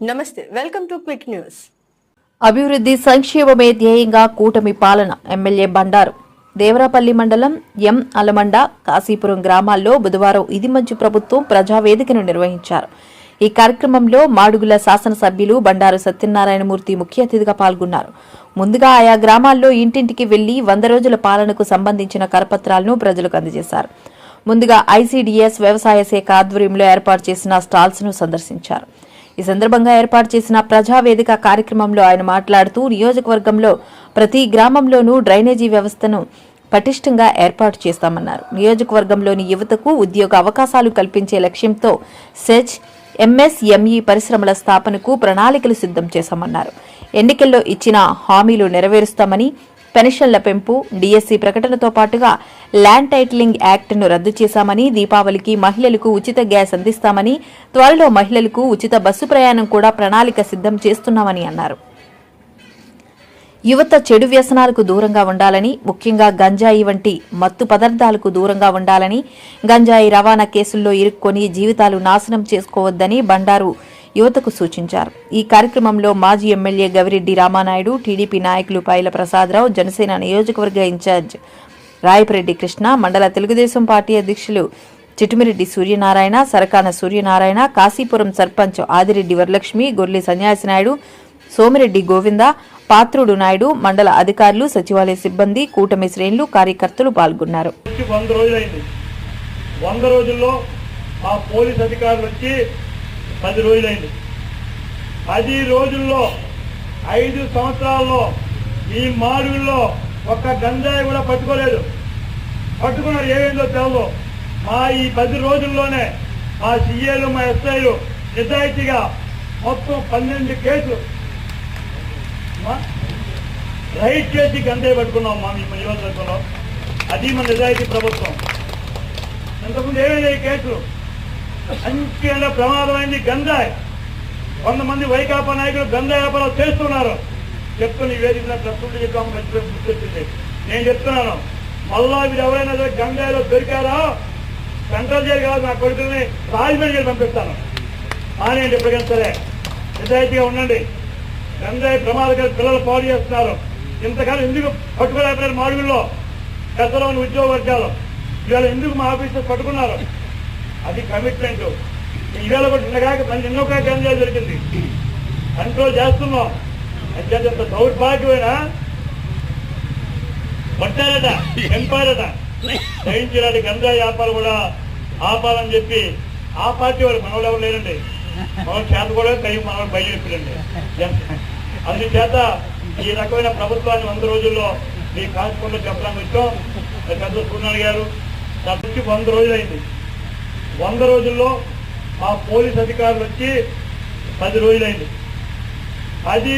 నమస్తే welcome to quick news. అభివృద్ధి సంక్షేమమే ధ్యేయంగా కూటమి పాలన ఎమ్మెల్యే బండారు. దేవరాపల్లి మండలం ఎం. అలమండ కాశీపురం గ్రామాల్లో బుధవారం ఇది మంచి ప్రభుత్వం ప్రజావేదికను నిర్వహించారు. ఈ కార్యక్రమంలో మాడుగుల శాసనసభ్యులు బండారు సత్యనారాయణమూర్తి ముఖ్య అతిథిగా పాల్గొన్నారు. ముందుగా ఆయా గ్రామాల్లో ఇంటింటికి వెళ్ళి వంద రోజుల పాలనకు సంబంధించిన కరపత్రాలను ప్రజలకు అందజేశారు. ముందుగా ఐసీడీఎస్ వ్యవసాయ శాఖ ఆధ్వర్యంలో ఏర్పాటు చేసిన స్టాల్స్ను సందర్శించారు. ఈ సందర్భంగా ఏర్పాటు చేసిన ప్రజావేదిక కార్యక్రమంలో ఆయన మాట్లాడుతూ నియోజకవర్గంలో ప్రతి గ్రామంలోనూ డ్రైనేజీ వ్యవస్థను పటిష్టంగా ఏర్పాటు చేస్తామన్నారు. నియోజకవర్గంలోని యువతకు ఉద్యోగ అవకాశాలు కల్పించే లక్ష్యంతో సెచ్ ఎంఎస్ఎంఈ పరిశ్రమల స్థాపనకు ప్రణాళికలు సిద్ధం చేశామన్నారు. ఎన్నికల్లో ఇచ్చిన హామీలు నెరవేరుస్తామని పెన్షన్ల పెంపు డిఎస్సి ప్రకటనతో పాటుగా ల్యాండ్ టైటిలింగ్ యాక్ట్ను రద్దు చేశామని దీపావళికి మహిళలకు ఉచిత గ్యాస్ అందిస్తామని త్వరలో మహిళలకు ఉచిత బస్సు ప్రయాణం కూడా ప్రణాళిక సిద్ధం చేస్తున్నామని అన్నారు. యువత చెడు వ్యసనాలకు దూరంగా ఉండాలని ముఖ్యంగా గంజాయి వంటి మత్తు పదార్థాలకు దూరంగా ఉండాలని గంజాయి రవాణా కేసుల్లో ఇరుక్కొని జీవితాలు నాశనం చేసుకోవద్దని బండారు యువతకు సూచించారు. ఈ కార్యక్రమంలో మాజీ ఎమ్మెల్యే గవిరెడ్డి రామానాయుడు టీడీపీ నాయకులు పైల ప్రసాదరావు జనసేన నియోజకవర్గ ఇన్ఛార్జ్ రాయపరెడ్డి కృష్ణ మండల తెలుగుదేశం పార్టీ అధ్యక్షులు చిట్టుమిరెడ్డి సూర్యనారాయణ సరకాన సూర్యనారాయణ కాశీపురం సర్పంచ్ ఆదిరెడ్డి వరలక్ష్మి గొర్రె సన్యాసి నాయుడు సోమిరెడ్డి గోవింద పాత్రుడు నాయుడు మండల అధికారులు సచివాలయ సిబ్బంది కూటమి శ్రేణులు కార్యకర్తలు పాల్గొన్నారు. వంద రోజులైంది. వంద రోజుల్లో మా పోలీస్ అధికారులు వచ్చి పది రోజులైంది. పది రోజుల్లో ఐదు సంవత్సరాల్లో ఈ మాడుగుల్లో ఒక్క గంజాయి కూడా పట్టుకోలేదు. పట్టుకున్నారు ఏమేందో తెలదు మా ఈ పది రోజుల్లోనే మా సీఏలు మా ఎస్ఐలు నిజాయితీగా మొత్తం పన్నెండు కేసులు. మా రైట్ చేసి గంజాయి పట్టుకున్నాం మా మీ నియోజకవర్గంలో. అది మన నిజాయితీ ప్రభుత్వం. ఇంతకుముందు ఏమైనా కేసులు? అంచెల ప్రమాదమైంది గంజాయి. కొంతమంది వైకాపా నాయకులు గంజాయి వ్యాపారాలు చేస్తున్నారు. చెప్తున్న ఈ వేదిక ప్రస్తుతం చెప్పాము మర్చిపోయి గుర్తొచ్చింది నేను చెప్తున్నాను మళ్ళా మీరు ఎవరైనా సరే గంజాయిలో దొరికారా? సెంట్రల్ జైలు కాదు నా కొడుకుని రాజమండ్రి పంపిస్తాను. మానేయండి ఎప్పటికైనా సరే నిజాయితీగా ఉండండి. గంజాయి ప్రమాదకర పిల్లలు పాడు చేస్తున్నారు. ఇంతకాలం ఎందుకు పట్టుకోలేకపోయారు మాడుగుల్లో పెద్దలోని ఉద్యోగ వర్గాలు. ఇవాళ ఎందుకు మా ఆఫీసర్ పట్టుకున్నారు? అది కమిట్మెంట్ ఇవాళ కూడా నిన్నగాక మళ్ళీ నిన్న ఒక గంజాయి దొరికింది కంట్రోల్ చేస్తున్నాం. అంత దౌర్భాగ్యమైన? పట్టారట చంపారట దయించాలి గంజాయి వ్యాపారం కూడా ఆపాలని చెప్పి ఆ పార్టీ వాళ్ళు మనవాళ్ళు ఎవరు లేరండి? మన చేత కూడా కై మనవాళ్ళు భయం అందుచేత ఈ రకమైన ప్రభుత్వాన్ని వంద రోజుల్లో మీ కాల్చుకుంటూ చెప్పడానికి వచ్చాం పెద్ద సూర్యనారాయణ గారు తప్పించి వంద రోజులైంది. వంద రోజుల్లో మా పోలీస్ అధికారులు వచ్చి పది రోజులైంది. అది